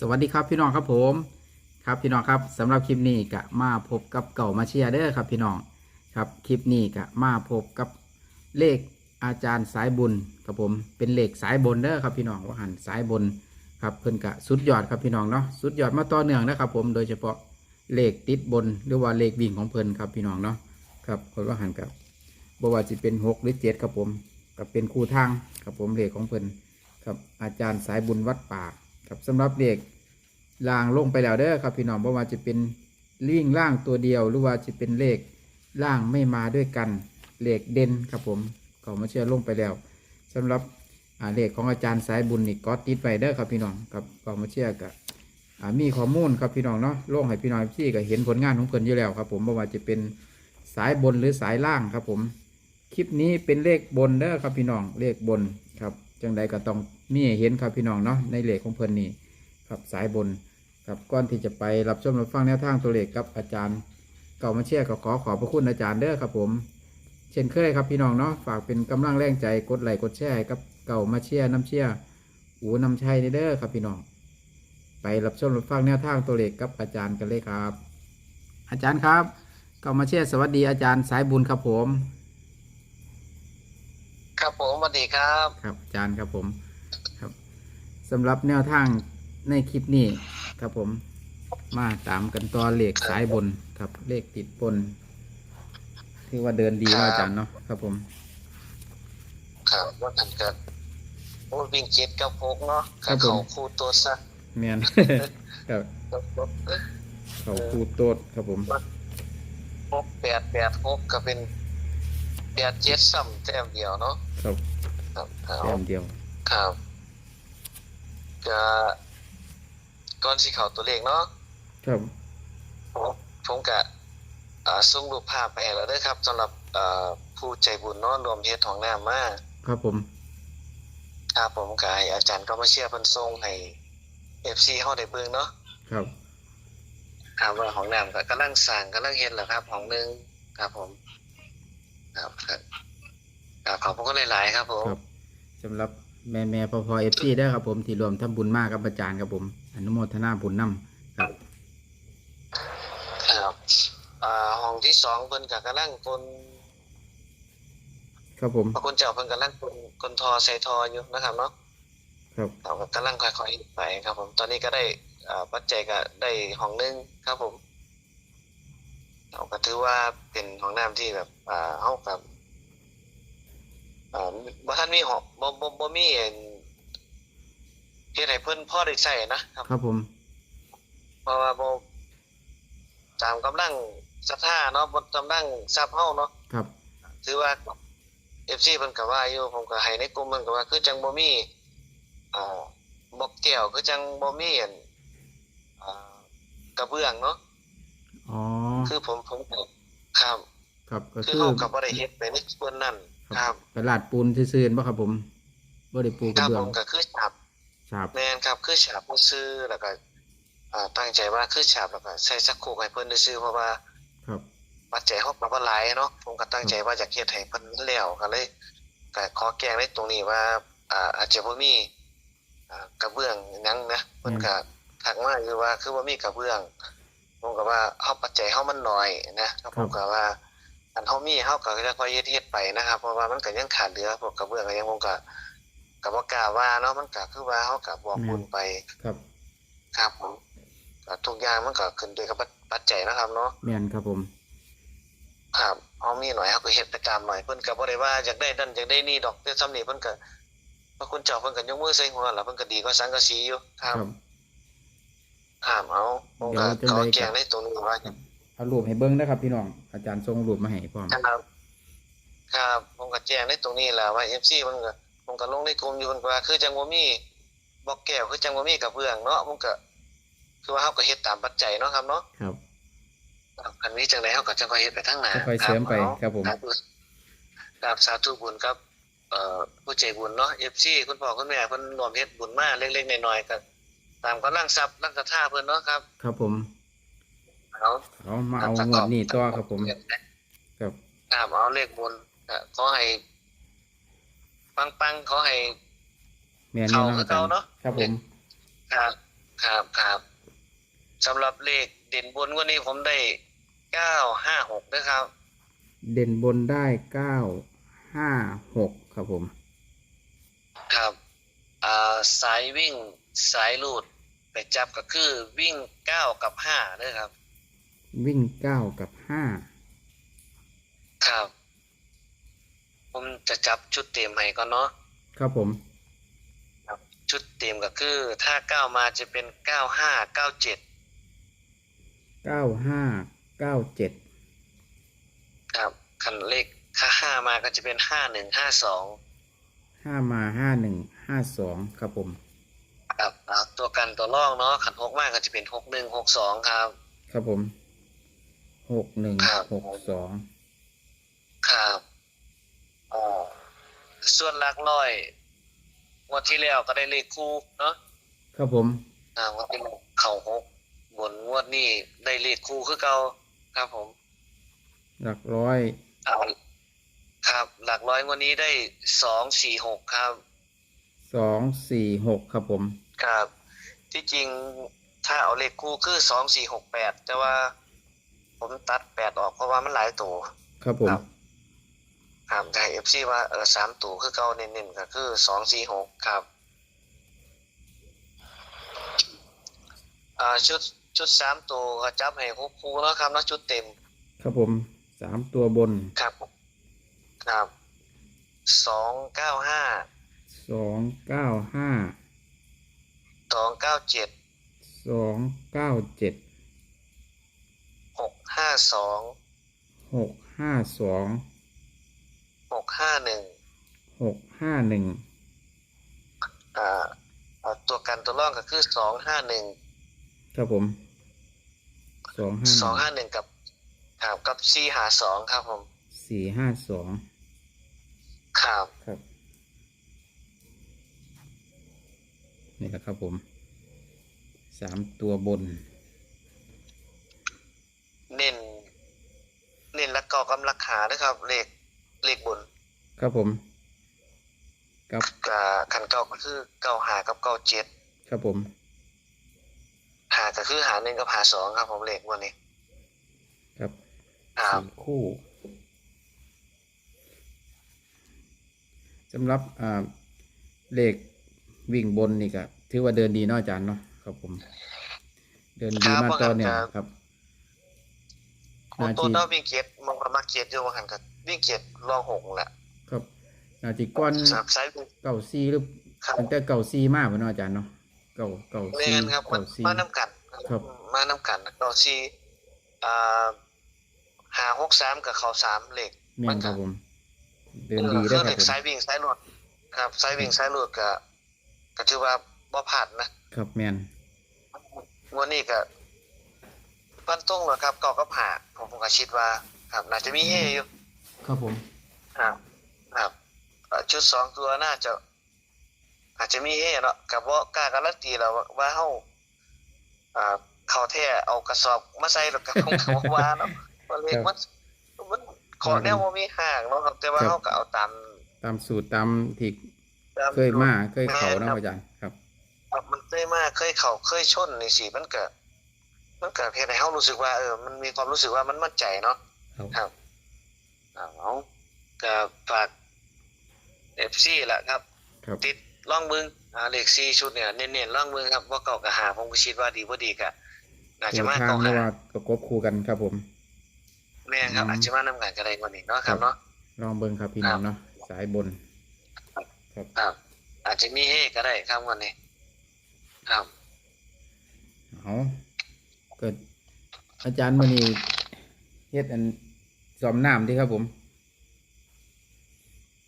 สวัสดีครับพี่น้องครับผม ครับพี่น้องครับสำหรับคลิปนี้ก็มาพบกับเก่ามาเชียร์เด้อครับพี่น้องครับคลิปนี้ก็มาพบกับเลขอาจารย์สายบุญครับผมเป็นเลขสายบนเด้อครับพี่น้องว่าหันสายบนครับเพิ่นกะสุดยอดครับพี่น้องเนาะสุดยอดมาต่อเนื่องนะครับผมโดยเฉพาะเลขติดบนหรือว่าเลขวิ่งของเพิ่นครับพี่น้องเนาะครับคนว่าหันกับบว่าจะเป็นหกหรือเจ็ดครับผมกับเป็นคู่ทางครับผมเลขของเพิ่นครับอาจารย์สายบุญวัดป่า ครับสำหรับเลขล่างลงไปแล้วเด้อครับพี่น้องเพราะว่าจะเป็นลิ่งล่างตัวเดียว หรือว่าจะเป็นเลขล่างไม่มาด้วยกันเลขเด่นครับผมก็มาเชื่อลงไปแล้วสำหรับเลขของอาจารย์สายบุญนี่ก็ติดไปเด้อครับพี่น้องกับก็มาเชื่อกับมีข้อมูลครับพี่น้องเนาะลงให้พี่น้องที่ก็เห็นผลงานของเพิ่นอยู่แล้วครับ ผมไม่ว่าจะเป็นสายบนหรือสายล่างครับผม คลิปนี้เป็นเลขบนเด้อครับพี่น้องเลขบนครับ จังใดก็ต้องมีเห็นครับพี่น้องเนาะในเลขของเพิ่นนี่ครับสายบนครับก่อนที่จะไปรับชมรับฟังแนวทางตัวเลขกับอาจารย์ เก่ามาเชียร์ก็ขอขอบพระคุณอาจารย์เด้อครับผม เช่นเคยครับพี่น้องเนาะฝากเป็นกำลังแรงใจกดไลค์กดแชร์กับเก่ามาเชียร์น้ำเชียร์อูน้ำชัยนี่เด้อครับพี่น้องไปรับชมรับฟังแนวทางตัวเลขกับอาจารย์กันเลยครับ อาจารย์ครับเก่ามาเชียร์สวัสดีอาจารย์สายบุญครับผม ครับผมสวัสดีครับครับอาจารย์ครับผมครับสำหรับแนวทางในคลิปนี้ครับผม มาตามกันต่อเลขสายบนครับ เลขติดบนที่ว่าเดินดีว่าอาจารย์เนาะครับผม ครับว่าทันเกิดโอ้วิ่งเจ็ดกับหกเนาะครับเขาผม คู่ตัวซะเมียน ครับเขาคูดโตดครับผม หกแปดแปดหกก็เป็น แปดเจ็ดซ้ำแต้มเดียวเนาะครับครับเอาแต้มเดียวครับก็ก่อนสิเข้าตัวเลขเนาะครับผมผมกะอ่าส่งรูปภาพไปให้แล้วเด้อครับสำหรับอ่าผู้ใจบุญเนาะรวมเฮ็ดของน้ำมาครับผมครับผมก็ให้อาจารย์ก็มาเชียร์เพิ่นส่งให้ FC เฮาได้เบิ่งเนาะครับถามว่าของน้ำก็กำลังสร้างกำลังเฮ็ดแหละครับ ของหนึงครับผม ครับครับครับขอบคุณหลาย ๆ ครับผมครับสำหรับแม่แม่พอพอเอฟซีได้อครับผมที่รวมทำบุญมากกับอาจารย์ครับผม อนุโมทนาบุญนํครับครับอ่าห้องที่สองเพิ่นก็กำลังคนครับผมพระคุณเจ้าเพิ่นกำลังคนคนทอใส่ทออยู่นะครับเนาะครับเราก็กำลังค่อยๆไปครับผม ตอนนี้ก็ได้อ่าปัจจัยก็ได้ห้องหนึงครับผม เราก็ถือว่าเป็นห้องน้ำที่แบบอ่าเฮากับอ่าบ่ทันมีหอบ่บ่บ่มีเอ็นเฮ็ดให้เพิ่นพอได้ใช้นะครับ ครับผม เพราะว่าบ่ตามกำลังศรัทธาเนาะบ่กำลังทรัพย์เฮาเนาะครับ ถือว่า FC เพิ่นก็ว่าอยู่ผมก็ให้ในกลุ่มเพิ่นก็ว่าคือจังบ่มีอ่าบอกแก้วคือจังบ่มีอันอ่ากระเบื้องเนาะอ๋อ คือผมผมก็ครับครับก็คือคือเฮาก็บ่ได้เฮ็ดไปในส่วนนั้น ครับกระลาดปูนซื่อๆบ่ครับผมบ่ได้ปูกคระรับเบื้อผงมก็คือฉาบฉาบแม่นครับคือฉาบซื่อๆแล้วก็อ่าตั้งใจว่าคือฉาบแล้วก็ใส่สักโคกให้เพิ่นซื่อๆเพราะว่าครับ ปัจจัยเขาก็บ่หลายเนาะผมก็ตั้งใจว่าอยากเฮ็ดให้เพิ่นแล้วก็เลยก็ขอแก้ในตรงนี้ว่าอ่าอาจจะบ่มีอ่ากระเบื้องหยังนะเพิ่นก็ทักมาอยู่ว่าคือบ่มีกระเบื้อง ผมก็ว่าเฮาปัจจัยเฮามันน้อยนะครับผมก็ว่าอันเฮามีเฮาก็ค่อยๆเฮ็ดเฮ็ดไปนะครับ เพราะว่ามันก็ยังขาดเหลือพวกกระเบื้องก็ยังผมก็ก็บ่กล้าว่าเนาะมันก็คือว่าเฮาก็บอกบุญไปครับ ครับผมก็ทุกอย่างมันก็ขึ้นด้วยกับปัจจัยนะครับ เนาะแม่นครับผมครับเอามีหน่อยเขาก็เฮ็ดไปตามหน่อยเพิ่นก็บ่ได้ว่าอยากได้นั่นอยากได้นี่ดอกแต่ซ้ำนี่เพิ่นก็พระคุณเจ้าเพิ่นก็ยกมือใส่หัวแล้วเพิ่นก็ดีกว่าสังกะสีอยู่คครัรับ บห้ามเอาผมก็เดี๋ยวขอจะได้ แกงในตรงนี้ว่าเอารูปให้เบิ่งนะครับ พี่น้อง อาจารย์ส่งรูปมาให้พร้อมครับ ครับผมก็แจ้งในตรงนี้แหละว่า FC เพิ่นก็ผมก็ลงในกลุ่มอยู่เพิ่นก็ว่าคือจังบ่มีบอกแก้วคือจังบ่มีกระเบื้องเนาะผมก็คือว่าเฮาก็เฮ็ดตามปัจจัยเนาะครับเนาะครับ ครับอันนี้จังไดเฮาก็จังค่อยเฮ็ดไปทางหน้าค่อยๆเสริมไปครับผมครับสาธุบุญครับ เอ่อผู้ใจบุญเนาะ FC คุณพ่อคุณแม่เพิ่นรวมเฮ็ดบุญมาเล็กๆน้อยๆก็ ตามกำลังทรัพย์รักศรัทธาเพิ่นเนาะครับ ครับผมเอาเอามาเอางวดนี้ต่อครับผม ครับครับเอาเลขบุญก็ขอให้ปังๆขอให้แม่นแน่นอนอาจารย์เข้าคือเก่าเนาะครับผม ครับครับครับสำหรับเลขเด่นบนวันนี้ผมได้เก้าห้าหกนะครับ เด่นบนได้เก้าห้าหกครับผม ครับ อ่าสายวิ่ง สายลูดไปจับก็คือวิ่งเก้ากับห้าเด้อครับ วิ่งเก้ากับห้าครับ ผมจะจับชุดเต็มให้ก่อนเนาะครับผมชุดเต็มก็คือ ถ้าเก้ามาจะเป็นเก้าห้าเก้าเจ็ดเก้าห้าเก้าเจ็ดครับคันเลขค่าห้ามาก็จะเป็นห้าหนึ่งห้าสองห้ามาห้าหนึ่งห้าสองครับผม ครับอ่าตัวกันตัวล่องเนาะขันหกมากก็จะเป็นหกหนึ่งหกสองครับ ครับผมหกหนึ่งครับ หกสองครับอ่าส่วนหลักร้อยงวดที่แล้วก็ได้เลขคู่เนาะครับผมอ่างวดที่แล้วเข่าหกบนงวดนี้ได้เลขคู่คือเก่าครับผม หลักร้อยอ่าครับ หลักร้อยงวดนี้ได้สองสี่หกครับสองสี่หกครับผม ครับ ที่จริงถ้าเอาเลขคู่คือสองสี่หกแปดแต่ว่า ผมตัดแปดออกเพราะว่ามันหลายตัวครับผมครับครับแต่เอฟซีว่าเออสามตัวคือเก่าเน้นๆก็คือสองสี่หกครับอ่าชุดชุดสามตัวก็จับให้หกคู่แล้วครับเนาะชุดเต็ม ครับผมสามตัวบนครับ ครับสองเก้าห้าสองเก้าห้าส องเก้าเจ็ดสองเก้าเจ็ดหกห้าสองหกห้าสองหกห้าหนึ่งหกห้าหนึ่งอ่าอ่าตัวกันตัวร่องก็คือสองห้าหนึ่งครับผมสองห้าสองห้าหนึ่งกับครับกับสี่หาสองครับผมสี่ห้าสองครับครับ นี่แหละครับผมสามตัวบน เน้นเน้นและเก่ากำลักหานะครับเลขเลขบน ครับผมครับกับคันเก่าก็คือเก่าหากับเก่าเจ็ดครับผม หาก็คือหาหนึ่งกับหาสองครับผมเลขวันนี้ ครับครับสี่คู่สำหรับอ่าเลข วิ่งบนนี่ก็ถือว่าเดินดีเนาะอาจารย์เนาะครับผม เดินดีมากตอนเนี่ยครับโอ้ตัวเต้าวิ่งเกียรมองกับมาเกียรอยู่ว่าหันกับวิ่งเกียรลองหกแหละครับนาทีก้อนสามไซส์เก่าซีหรือครับตั้งแต่เก่าซีมากเนาะอาจารย์เนาะเก่าเก่าเรีซียนครับมันเก่าซีมาน้ำกันครับ มาน้ำกันเก่าซีอ่าหาหกสามกับเขาสามเลขแม่นครับผมเดินดีเออได้คือคเหรัล็บกผมสายวิ่งสายหลดครับสายวิ่งสายหลดก็ ก็ถือว่าบ่ผ่านนะครับแมนวันนี้ก็พันต้งนะครับเก่าก็ผ่าผมผมก็คิดว่า ครับ น่าจะมีเฮอยู่ ครับผมครับ ครับเอ่อชุดสองตัวน่าจะ อาจจะมีเฮเนาะกับว่ากล้าการันตีแล้วว่าว่าเฮาอ่าเขาแท้เอากระสอบมาใส่แล้วก็คงเขาว่าเนาะว่าเลขมันมันขอแนวบ่มีห่างเนาะครับ แต่ว่าเฮาก็เอาตามตามสูตรตามที่ตาม เคยมาเคยเขาแม่เนาะครับอาจารย์ครับ ครับมันเคยมาเคยเข่าเคยชนนี่สิมันก็มันก็เฮ็ดให้เฮารู้สึกว่าเออมันมีความรู้สึกว่ามันมั่นใจเนาะครับครับเอาก็ฝาก FC ล่ะครับครับ ติดล่องมึงอ่าเลข4ชุดเนี่ยเน้นๆล่องมึงครับว่าเก่ากับหาผมก็คิดว่าดีบ่ดีก็น่าเดิจะนมาทางเก่าไม่หาว่าประกบคู่กันครับผมแม่นครับอืมอาจจะมานำกันก็ได้กว่านี้เนาะครับเนาะลองเบิ่งครับพี่น้องเนาะสายบน ครับครับ อาจจะมีเฮก็ได้ครับวันนี้ ครับเอาเกิดอาจารย์มานี่เฮ็ดอันสอมน้ำที่ครับผม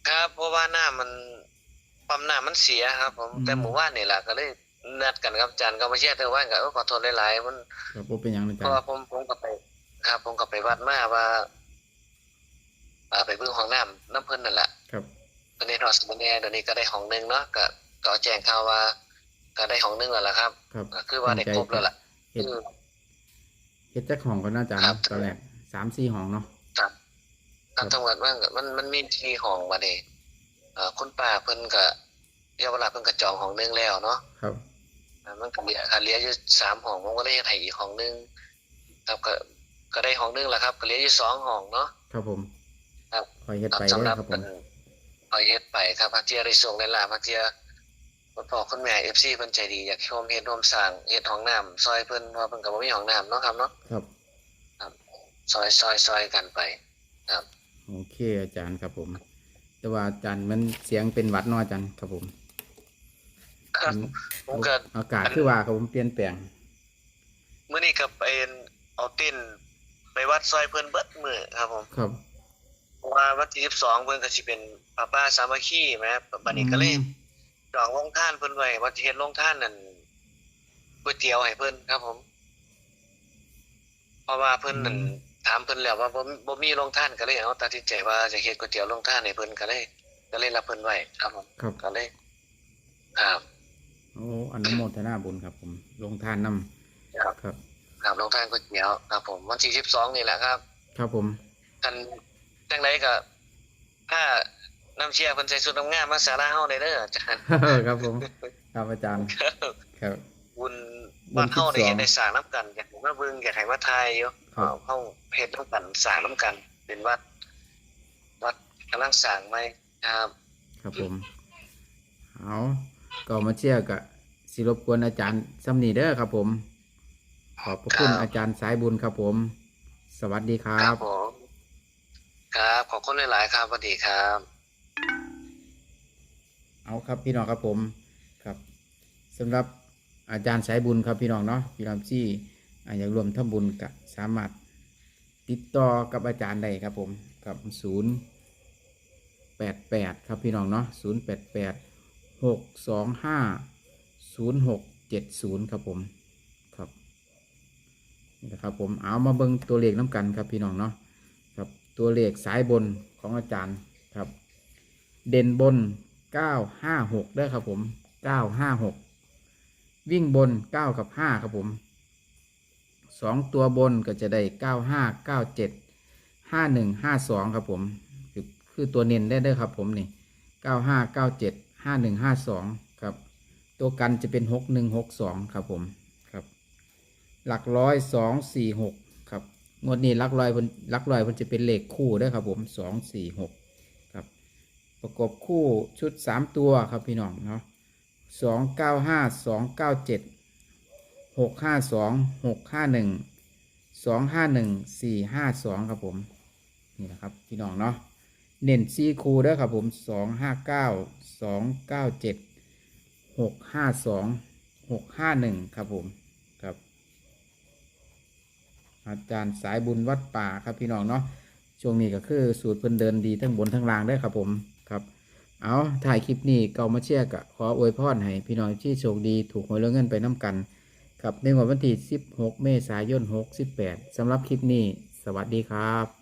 ครับ เพราะว่าน้ามันปั๊มน้ามันเสียครับผมอืมแต่หมู่บ้านนี่แหละก็เลยนัดกันกับอาจารย์ก็มาเชียร์เธอว่าก็เออขอโทษหลายๆมันครับบ่เป็นหยังนะอาเพจารราะว่าย์ผมผมก็ไป ครับ ผมก็ไปวัดมาว่าอ่าไปเบิ่งห้องน้ำน้ำเพิ่นนั่นแหละครับ ตอนนี้นอสมันแน่เดี๋ยวนี้ก็ได้ห้องหนึงเนาะก็ก็แจ้งข่าวว่าก็ได้ห้องหนึงแล้วล่ะครับครับก็คือว่าได้ครบแล้วล่ะเฮ็ดอืมเฮ็ดจักห้องก็น่าจะครัเนาะบตอนแรกสามสี่ห้องเนาะครับตามจังหวัดมันก็มันมันมีที่ห้องมาเด้เอ่อคุณป้าเพิ่นก็เยาวราชเพิ่นก็จองห้องหนึงแล้วเนาะครับอ่ามันก็เหลือก็เหลืออยู่สามห้องผมก็ได้เฮ็ดให้อีกห้องหนึงครับก็ก็ได้ห้องหนึงแหละครับก็เหลืออยู่สองห้องเนาะครับผม ครับคอยเฮ็ดครับไปสำหเด้รัอบครับผม เอาเฮ็ดไปครับพักเทียได้ส่งในลาพักเทียคุณพ่อคุณแม่ FC เพิ่นใจดีอยากให้ผมเฮ็ดร่วมสร้างเฮ็ดห้องน้ำซอยเพิ่นว่าเพิ่นก็บ่มีห้องน้ำเนาะครับเนาะครับ ครับซอยซอยซอยกันไปครับ โอเคอาจารย์ครับผม แต่ว่าอาจารย์มันเสียงเป็นหวัดเนออาจารย์ครับผมครับมันผมก็ อากาศคือว่าครับผมเปลี่ยนแปลง มื้อนี้ก็เป็นเอาเต้นไปวัดซอยเพิ่นเบิดมื้อครับผม ครับ เพราะว่าวันที่12เพิ่นก็สิเป็นป้าป้าสามัคคีแหมบัดนี้ก็เลยอืมจองโรงทานเพิ่นไว้ว่าสิเฮ็ดโรงทานนั่นก๋วยเตี๋ยวให้เพิ่นครับผม เพราะว่าเพิ่นนั่นถามเพิ่นแล้วว่าบ่บ่มีโรงทานก็เลยเอาตัดสินใจว่าจะเฮ็ดก๋วยเตี๋ยวโรงทานให้เพิ่นก็เลย ก็เลยรับเพิ่นไว้ครับผมครับ ก็เลย ครับโอ้อนุโมทนาบุญครับผม ลงทานนำครับ ครับ ครับโรงทานก๋วยเตี๋ยวครับผมวันที่12นี่แหละครับ ครับผมคัน จังไดก็ถ้าน้ำเชียร์เพิ่นใส่ชุดงามๆมาศาลาเฮาได้เด้ออาจารย์ครับผมครับอาจารย์ครับครับบุญบุญบ้านเฮาได้12เฮ็ดได้สร้างนํกันอยากให้มาเบิ่งอยากให้มาทายอยู่ครับเฮาเฮ็ดนํกันสร้างนํกัน เป็นวัด วัดกำลังสร้างใหม่ครับ ครับผมเอาก็มาเชื่อกับสิรบกวนอาจารย์ซัมนีเด้อครับผม ขอบพระคุณครับอาจารย์สายบุญครับผม สวัสดีครัครับบผม ครับ ขอบคุณหลาย ๆ ครับสวัสดีครับ เอาครับพี่น้องครับผมครับสำหรับอาจารย์สายบุญครับพี่น้องเนาะพี่น้องที่อ่าอยากรวมทำบุญกับสามารถติดต่อกับอาจารย์ได้ครับผมกับศูนย์แปดแปดครับพี่น้องเนาะศูนย์แปดแปดหกสองห้าศูนย์หกเจ็ดศูนย์ครับผมครับนี่นะครับผมเอามาเบิ่งตัวเลขน้ำกันครับพี่น้องเนาะ ตัวเลขสายบนของอาจารย์ครับ เด่นบน 956ได้ครับผม 956 วิ่งบน 9 กับ 5 ครับผม 2 ตัวบนก็จะได้ 95 97 51 52 ครับผม คือคือตัวเน้นได้เด้ครับผมนี่ 95 97 51 52 ครับ ตัวกันจะเป็น 6162 ครับผม ครับ หลักร้อยสองสี่หก งวดนี้ลักร้อยเพิ่นลักร้อยเพิ่นจะเป็นเลขคู่เด้ครับผมสองสี่หกครับ ประกบคู่ชุดสามตัวครับพี่น้องเนาะสองเก้าห้าสองเก้าเจ็ดหกห้าสองหกห้าหนึ่งสองห้าหนึ่งสี่ห้าสองครับผมนี่นะครับพี่น้องเนาะเน้นซีคูเด้ครับผมสองห้าเก้าสองเก้าเจ็ดหกห้าสองหกห้าหนึ่งครับผม อาจารย์สายบุญวัดป่าครับพี่น้องเนาะช่วงนี้ก็คือสูตรเพิ่นเดินดีทั้งบนทั้งล่างได้ครับผมครับ เอาถ่ายคลิปนี้เกามาเชียกะขออวยพรให้พี่น้องที่โชคดีถูกหวยเรื่องเงินไปน้ำกัน ครับในวันที่ 16 เมษายน 68สำหรับคลิปนี้ สวัสดีครับ